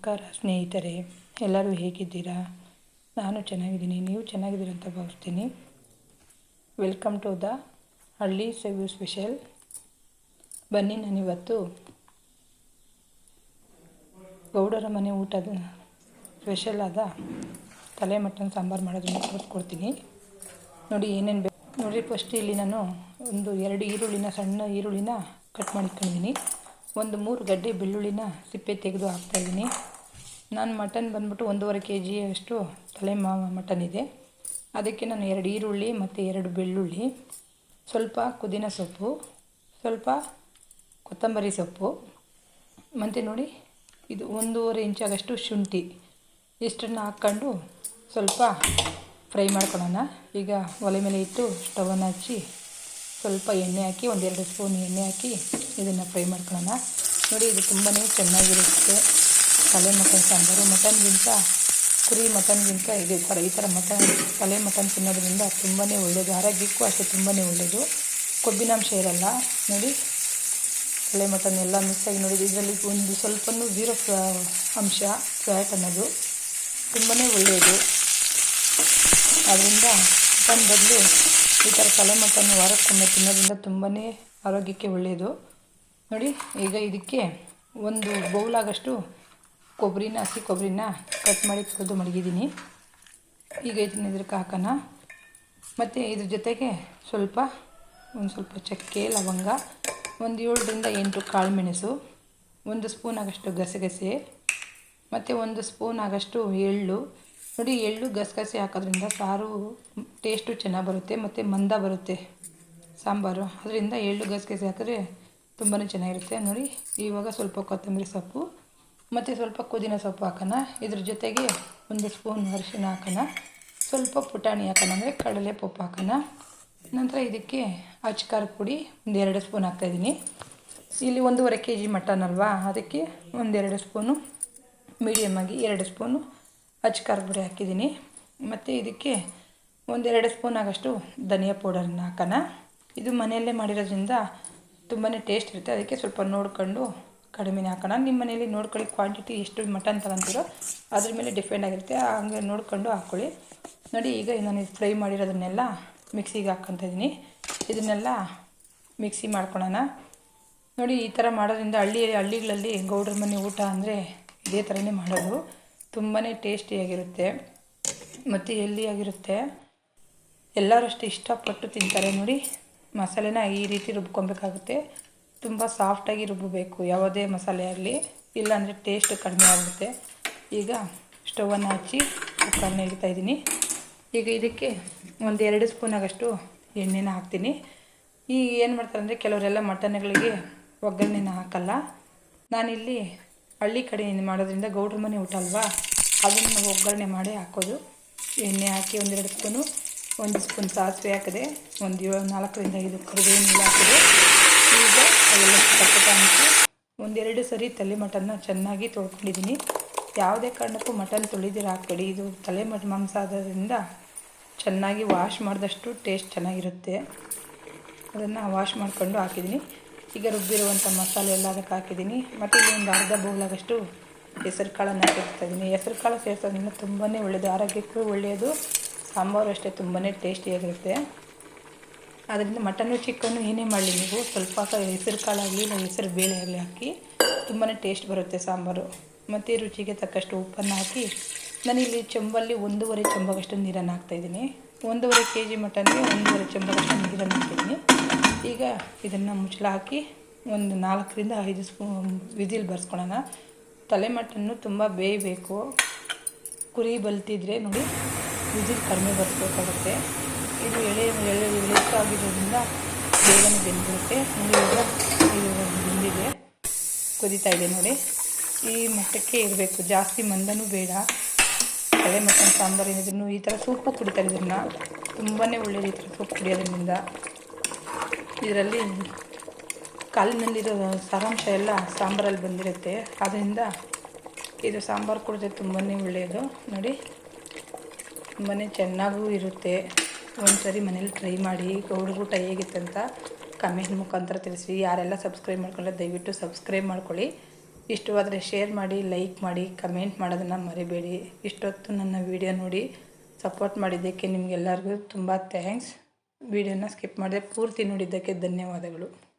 ನಮಸ್ಕಾರ ಸ್ನೇಹಿತರೆ, ಎಲ್ಲರೂ ಹೇಗಿದ್ದೀರಾ? ನಾನು ಚೆನ್ನಾಗಿದ್ದೀನಿ. ನೀವು ಚೆನ್ನಾಗಿದ್ದೀರ ಅಂತ ಭಾವಿಸ್ತೀನಿ. ವೆಲ್ಕಮ್ ಟು ದ ಹಳ್ಳಿ ಸೆವ್ಯೂ ಸ್ಪೆಷಲ್ ಬನ್ನಿ ನಾನಿವತ್ತು ಗೌಡರ ಮನೆ ಊಟದ ಸ್ಪೆಷಲ್ ಆದ ತಲೆ ಮಟನ್ ಸಾಂಬಾರು ಮಾಡೋದನ್ನು ತೋರಿಸ್ಕೊಡ್ತೀನಿ ನೋಡಿ ಏನೇನು ಬೇಕು. ನೋಡಿ ಫಸ್ಟ್ ಇಲ್ಲಿ ನಾನು ಒಂದು ಎರಡು ಈರುಳ್ಳಿನ ಸಣ್ಣ ಈರುಳ್ಳಿನ ಕಟ್ ಮಾಡಿಟ್ಕೊಂಡಿದ್ದೀನಿ. ಒಂದು ಮೂರು ಗಡ್ಡೆ ಬೆಳ್ಳುಳ್ಳಿನ ಸಿಪ್ಪೆ ತೆಗೆದು ಹಾಕ್ತಾಯಿದ್ದೀನಿ ನಾನು ಮಟನ್ ಬಂದ್ಬಿಟ್ಟು ಒಂದೂವರೆ ಕೆ ಜಿಯಷ್ಟು ತಲೆ ಮಾ ಮಟನ್ ಇದೆ. ಅದಕ್ಕೆ ನಾನು ಎರಡು ಈರುಳ್ಳಿ ಮತ್ತು ಎರಡು ಬೆಳ್ಳುಳ್ಳಿ, ಸ್ವಲ್ಪ ಪುದೀನ ಸೊಪ್ಪು, ಸ್ವಲ್ಪ ಕೊತ್ತಂಬರಿ ಸೊಪ್ಪು. ಮತ್ತು ನೋಡಿ, ಇದು ಒಂದೂವರೆ ಇಂಚಾಗಷ್ಟು ಶುಂಠಿ. ಇಷ್ಟನ್ನು ಹಾಕ್ಕೊಂಡು ಸ್ವಲ್ಪ ಫ್ರೈ ಮಾಡ್ಕೊಳ್ಳೋಣ. ಈಗ ಒಲೆ ಮೇಲೆ ಇಟ್ಟು ಸ್ಟವನ್ನು ಹಚ್ಚಿ ಸ್ವಲ್ಪ ಎಣ್ಣೆ ಹಾಕಿ, ಒಂದೆರಡು ಸ್ಪೂನ್ ಎಣ್ಣೆ ಹಾಕಿ ಇದನ್ನು ಫ್ರೈ ಮಾಡ್ಕೊಳ್ಳೋಣ. ನೋಡಿ, ಇದು ತುಂಬಾ ಚೆನ್ನಾಗಿರುತ್ತೆ. ತಲೆ ಮಟನ್ ಸಾಂಬಾರು. ಮಟನ್ಗಿಂತ, ಕುರಿ ಮಟನ್ಗಿಂತ ಇದೆ ಥರ, ಈ ಥರ ಮಟನ್ ತಲೆ ಮಟನ್ ತಿನ್ನೋದ್ರಿಂದ ತುಂಬಾ ಒಳ್ಳೆಯದು ಆರೋಗ್ಯಕ್ಕೂ ಅಷ್ಟೇ ತುಂಬಾ ಒಳ್ಳೆಯದು ಕೊಬ್ಬಿನಾಂಶ ಇರಲ್ಲ. ನೋಡಿ ತಲೆ ಮಟನ್ ಎಲ್ಲ ಮಿಕ್ಸಾಗಿ ನೋಡಿ, ಇದರಲ್ಲಿ ಒಂದು ಸ್ವಲ್ಪನೂ ಜೀರೋ ಅಂಶ, ಫ್ಯಾಟ್ ಅನ್ನೋದು ತುಂಬಾ ಒಳ್ಳೆಯದು. ಅದರಿಂದ ಮಟನ್ ಬದಲು ಈ ಥರ ತಲೆ ಮಟನ್ ವಾರಕ್ಕೊಮ್ಮೆ ತಿನ್ನೋದ್ರಿಂದ ತುಂಬಾ ಆರೋಗ್ಯಕ್ಕೆ ಒಳ್ಳೆಯದು ನೋಡಿ, ಈಗ ಇದಕ್ಕೆ ಒಂದು ಬೌಲಾಗಷ್ಟು ಕೊಬ್ಬರಿನ, ಹಸಿ ಕೊಬ್ಬರಿನ ಕಟ್ ಮಾಡಿ ತೆಗೆದು ಮಡಗಿದ್ದೀನಿ. ಈಗ ಇದನ್ನ ಇದಕ್ಕೆ ಹಾಕೋಣ. ಮತ್ತು ಇದ್ರ ಜೊತೆಗೆ ಸ್ವಲ್ಪ, ಒಂದು ಸ್ವಲ್ಪ ಚಕ್ಕೆ, ಲವಂಗ, ಒಂದು ಏಳರಿಂದ ಎಂಟು ಕಾಳು ಮೆಣಸು ಒಂದು ಸ್ಪೂನ್ ಆಗಷ್ಟು ಗಸಗಸೆ, ಮತ್ತು ಒಂದು ಸ್ಪೂನ್ ಆಗಷ್ಟು ಎಳ್ಳು ನೋಡಿ, ಎಳ್ಳು ಗಸಗಸೆ ಹಾಕೋದ್ರಿಂದ ಸಾರು ಟೇಸ್ಟು ಚೆನ್ನಾಗಿ ಬರುತ್ತೆ, ಮತ್ತು ಮಂದ ಬರುತ್ತೆ ಸಾಂಬಾರು. ಅದರಿಂದ ಎಳ್ಳು ಗಸಗಸೆ ಹಾಕಿದ್ರೆ ತುಂಬಾ ಚೆನ್ನಾಗಿರುತ್ತೆ. ನೋಡಿ, ಇವಾಗ ಸ್ವಲ್ಪ ಕೊತ್ತಂಬರಿ ಸೊಪ್ಪು, ಮತ್ತು ಸ್ವಲ್ಪ ಪುದೀನ ಸೊಪ್ಪು ಹಾಕೋಣ. ಇದ್ರ ಜೊತೆಗೆ ಒಂದು ಸ್ಪೂನ್ ಅರಿಶಿನ ಹಾಕೋಣ. ಸ್ವಲ್ಪ ಪುಟಾಣಿ ಹಾಕೋಣ, ಅಂದರೆ ಕಡಲೆ ಪಪ್ಪು ಹಾಕೋಣ. ನಂತರ ಇದಕ್ಕೆ ಅಚ್ಕಾರ ಪುಡಿ ಒಂದೆರಡು ಸ್ಪೂನ್ ಹಾಕ್ತಾಯಿದ್ದೀನಿ ಇಲ್ಲಿ ಒಂದೂವರೆ ಕೆ ಜಿ ಮಟನ್ ಅಲ್ವಾ? ಅದಕ್ಕೆ ಒಂದೆರಡು ಸ್ಪೂನು ಮೀಡಿಯಮ್ಮಾಗಿ ಎರಡು ಸ್ಪೂನು ಅಚ್ಕಾರ ಪುಡಿ ಹಾಕಿದ್ದೀನಿ. ಮತ್ತು ಇದಕ್ಕೆ ಒಂದೆರಡು ಸ್ಪೂನ್ ಆಗೋಷ್ಟು ಧನಿಯಾ ಪೌಡರನ್ನ ಹಾಕೋಣ. ಇದು ಮನೆಯಲ್ಲೇ ಮಾಡಿರೋದ್ರಿಂದ ತುಂಬಾ ಟೇಸ್ಟ್ ಇರುತ್ತೆ. ಅದಕ್ಕೆ ಸ್ವಲ್ಪ ನೋಡ್ಕೊಂಡು ಕಡಿಮೆನೇ ಹಾಕೋಣ. ನಿಮ್ಮ ಮನೆಯಲ್ಲಿ ನೋಡ್ಕೊಳ್ಳಿ ಕ್ವಾಂಟಿಟಿ ಎಷ್ಟು ಮಟನ್ ತಗೊಂತೀರೋ ಅದ್ರ ಮೇಲೆ ಡಿಪೆಂಡ್ ಆಗಿರುತ್ತೆ. ಹಂಗೆ ನೋಡಿಕೊಂಡು ಹಾಕ್ಕೊಳ್ಳಿ ನೋಡಿ, ಈಗ ನಾನು ಫ್ರೈ ಮಾಡಿರೋದನ್ನೆಲ್ಲ ಮಿಕ್ಸಿಗೆ ಹಾಕ್ಕೊತ ಇದ್ದೀನಿ. ಇದನ್ನೆಲ್ಲ ಮಿಕ್ಸಿ ಮಾಡ್ಕೊಳ್ಳೋಣ ನೋಡಿ, ಈ ಥರ ಮಾಡೋದ್ರಿಂದ ಹಳ್ಳಿ ಹಳ್ಳಿಗಳಲ್ಲಿ ಗೌಡ್ರ ಮನೆ ಊಟ ಅಂದರೆ ಇದೇ ಥರನೇ ಮಾಡೋದು. ತುಂಬಾ ಟೇಸ್ಟಿಯಾಗಿರುತ್ತೆ ಮತ್ತು ಹೆಲ್ದಿಯಾಗಿರುತ್ತೆ ಎಲ್ಲರೂ ಅಷ್ಟು ಇಷ್ಟಪಟ್ಟು ತಿಂತಾರೆ ನೋಡಿ. ಮಸಾಲೆನ ಈ ರೀತಿ ರುಬ್ಕೊಬೇಕಾಗುತ್ತೆ. ತುಂಬ ಸಾಫ್ಟಾಗಿ ರುಬ್ಬಬೇಕು ಯಾವುದೇ ಮಸಾಲೆ ಆಗಲಿ. ಇಲ್ಲಾಂದರೆ ಟೇಸ್ಟ್ ಕಡಿಮೆ ಆಗುತ್ತೆ. ಈಗ ಸ್ಟವನ್ನು ಹಚ್ಚಿ ಕುಕ್ಕರ್ನ ಇಡ್ತಾಯಿದ್ದೀನಿ ಈಗ ಇದಕ್ಕೆ ಒಂದು ಎರಡು ಸ್ಪೂನ್ ಆಗಷ್ಟು ಎಣ್ಣೆನ ಹಾಕ್ತೀನಿ. ಈಗ ಏನು ಮಾಡ್ತಾರೆ ಅಂದರೆ ಕೆಲವರೆಲ್ಲ ಮಟನ್ಗಳಿಗೆ ಒಗ್ಗರಣೆನ ಹಾಕಲ್ಲ. ನಾನಿಲ್ಲಿ ಹಳ್ಳಿ ಕಡೆಯಿಂದ ಮಾಡೋದ್ರಿಂದ ಗೌಡ್ರ ಮನೆ ಊಟ ಅಲ್ವಾ? ಅದನ್ನು ಒಗ್ಗರಣೆ ಮಾಡಿ ಹಾಕೋದು. ಎಣ್ಣೆ ಹಾಕಿ ಒಂದೆರಡು ಸ್ಪೂನು, ಒಂದು ಸ್ಪೂನ್ ಸಾಸಿವೆ ಹಾಕಿದೆ, ಒಂದು ಏಳು, ನಾಲ್ಕರಿಂದ ಐದು ಕರಿಬೇವಿನ ಹಾಕಿದೆ. ಈಗ ಅವೆಲ್ಲ ಪಕ್ಕಟ ಹಾಕಿ ಒಂದೆರಡು ಸರಿ ತಲೆ ಮಟನ್ನ ಚೆನ್ನಾಗಿ ತೊಳ್ಕೊಂಡಿದ್ದೀನಿ. ಯಾವುದೇ ಕಾರಣಕ್ಕೂ ಮಟನ್ ತೊಳಿದಿರ, ಹಾಕಬೇಡಿ. ಇದು ತಲೆ ಮಟ ಮಾಂಸ ಆದ್ದರಿಂದ ಚೆನ್ನಾಗಿ ವಾಶ್ ಮಾಡಿದಷ್ಟು ಟೇಸ್ಟ್ ಚೆನ್ನಾಗಿರುತ್ತೆ. ಅದನ್ನು ವಾಶ್ ಮಾಡಿಕೊಂಡು ಹಾಕಿದ್ದೀನಿ. ಈಗ ರುಬ್ಬಿರುವಂಥ ಮಸಾಲೆ ಎಲ್ಲ ಅದಕ್ಕೆ ಹಾಕಿದ್ದೀನಿ. ಮತ್ತು ಇಲ್ಲಿ ಒಂದು ಅರ್ಧ ಬೌಲಾಗಷ್ಟು ಹೆಸರು ಕಾಳನ್ನು ಇದ್ದೀನಿ. ಹೆಸರು ಕಾಳು ಸೇರಿಸೋದ್ರಿಂದ ತುಂಬಾ ಒಳ್ಳೆಯದು ಆರೋಗ್ಯಕ್ಕೂ ಒಳ್ಳೆಯದು. ಸಾಂಬಾರು ಅಷ್ಟೇ ತುಂಬಾ ಟೇಸ್ಟಿಯಾಗಿರುತ್ತೆ. ಅದರಿಂದ ಮಟನ್ನು ಚಿಕನ್ನು ಏನೇ ಮಾಡಲಿ ನೀವು. ಸ್ವಲ್ಪ ಹೆಸರು ಕಾಳಾಗಲಿ ಇಲ್ಲ ಹೆಸರು ಬೇಳೆ ಆಗಲಿ ಹಾಕಿ ತುಂಬಾ ಟೇಸ್ಟ್ ಬರುತ್ತೆ ಸಾಂಬಾರು. ಮತ್ತು ರುಚಿಗೆ ತಕ್ಕಷ್ಟು ಉಪ್ಪನ್ನು ಹಾಕಿ ನಾನಿಲ್ಲಿ ಚೆಂಬಲ್ಲಿ ಒಂದೂವರೆ ಚೆಂಬಗಷ್ಟು ನೀರನ್ನು ಹಾಕ್ತಾಯಿದ್ದೀನಿ ಒಂದೂವರೆ ಕೆ ಜಿ ಮಟನ್ಗೆ ಒಂದೂವರೆ ಚೆಂಬಗಷ್ಟು ನೀರನ್ನು ಹಾಕಿದ್ದೀನಿ. ಈಗ ಇದನ್ನು ಮುಚ್ಚಳ ಹಾಕಿ ಒಂದು ನಾಲ್ಕರಿಂದ ಐದು ಸ್ಪೂನ್ ವಿಸಿಲ್ ಬರ್ಸ್ಕೊಳ್ಳೋಣ. ತಲೆಮಟ್ಟನ್ನು ತುಂಬ ಬೇಯಬೇಕು. ಕುರಿ ಬಲ್ತಿದ್ರೆ ನೋಡಿ ವಿಜಿಲ್ ಕಡಿಮೆ ಬರ್ಸ್ಬೇಕಾಗುತ್ತೆ. ಇದು ಎಳೆ ಎಳೆ ಎಳೆಸಾಗಿರೋದ್ರಿಂದ ಬೇಗನೆ ಬೆಂದಿರುತ್ತೆ ನೋಡಿ ಈಗ ಇದು ಬೆಂದಿದೆ. ಕುದೀತಾ ಇದೆ ನೋಡಿ. ಈ ಮಟ್ಟಕ್ಕೆ ಇರಬೇಕು. ಜಾಸ್ತಿ ಮಂದನೂ ಬೇಡ. ತಲೆ ಮಟನ್ ಸಾಂಬಾರು ಏನಿದ್ರು ಈ ಥರ ಸೂಪು ಕುಡಿತಾರೆ ಇದನ್ನು. ತುಂಬಾ ಒಳ್ಳೆಯ ಥರ ಸೂಪ್ ಕುಡಿಯೋದ್ರಿಂದ. ಇದರಲ್ಲಿ ಕಾಲಿನಲ್ಲಿರೋ ಸಾರಾಂಶ ಎಲ್ಲ ಸಾಂಬಾರಲ್ಲಿ ಬಂದಿರುತ್ತೆ. ಆದ್ದರಿಂದ ಇದು ಸಾಂಬಾರು ಕುಡಿದ್ರೆ ತುಂಬಾ ಒಳ್ಳೆಯದು. ನೋಡಿ ತುಂಬಾ ಚೆನ್ನಾಗೂ ಇರುತ್ತೆ. ಒಂದ್ಸರಿ ಮನೇಲಿ ಟ್ರೈ ಮಾಡಿ ಗೌಡ್ರೂಟ ಹೇಗಿತ್ತಂತ ಕಮೆಂಟ್ ಮುಖಾಂತರ ತಿಳಿಸಿ ಯಾರೆಲ್ಲ ಸಬ್ಸ್ಕ್ರೈಬ್ ಮಾಡ್ಕೊಂಡ್ರೆ ದಯವಿಟ್ಟು ಸಬ್ಸ್ಕ್ರೈಬ್ ಮಾಡ್ಕೊಳ್ಳಿ. ಇಷ್ಟವಾದರೆ ಶೇರ್ ಮಾಡಿ ಲೈಕ್ ಮಾಡಿ ಕಮೆಂಟ್ ಮಾಡೋದನ್ನು ಮರಿಬೇಡಿ. ಇಷ್ಟೊತ್ತು ನನ್ನ ವಿಡಿಯೋ ನೋಡಿ ಸಪೋರ್ಟ್ ಮಾಡಿದ್ದಕ್ಕೆ ನಿಮಗೆಲ್ಲರಿಗೂ ತುಂಬ ಥ್ಯಾಂಕ್ಸ್ ವಿಡಿಯೋನ ಸ್ಕಿಪ್ ಮಾಡಿದೆ ಪೂರ್ತಿ ನೋಡಿದ್ದಕ್ಕೆ ಧನ್ಯವಾದಗಳು.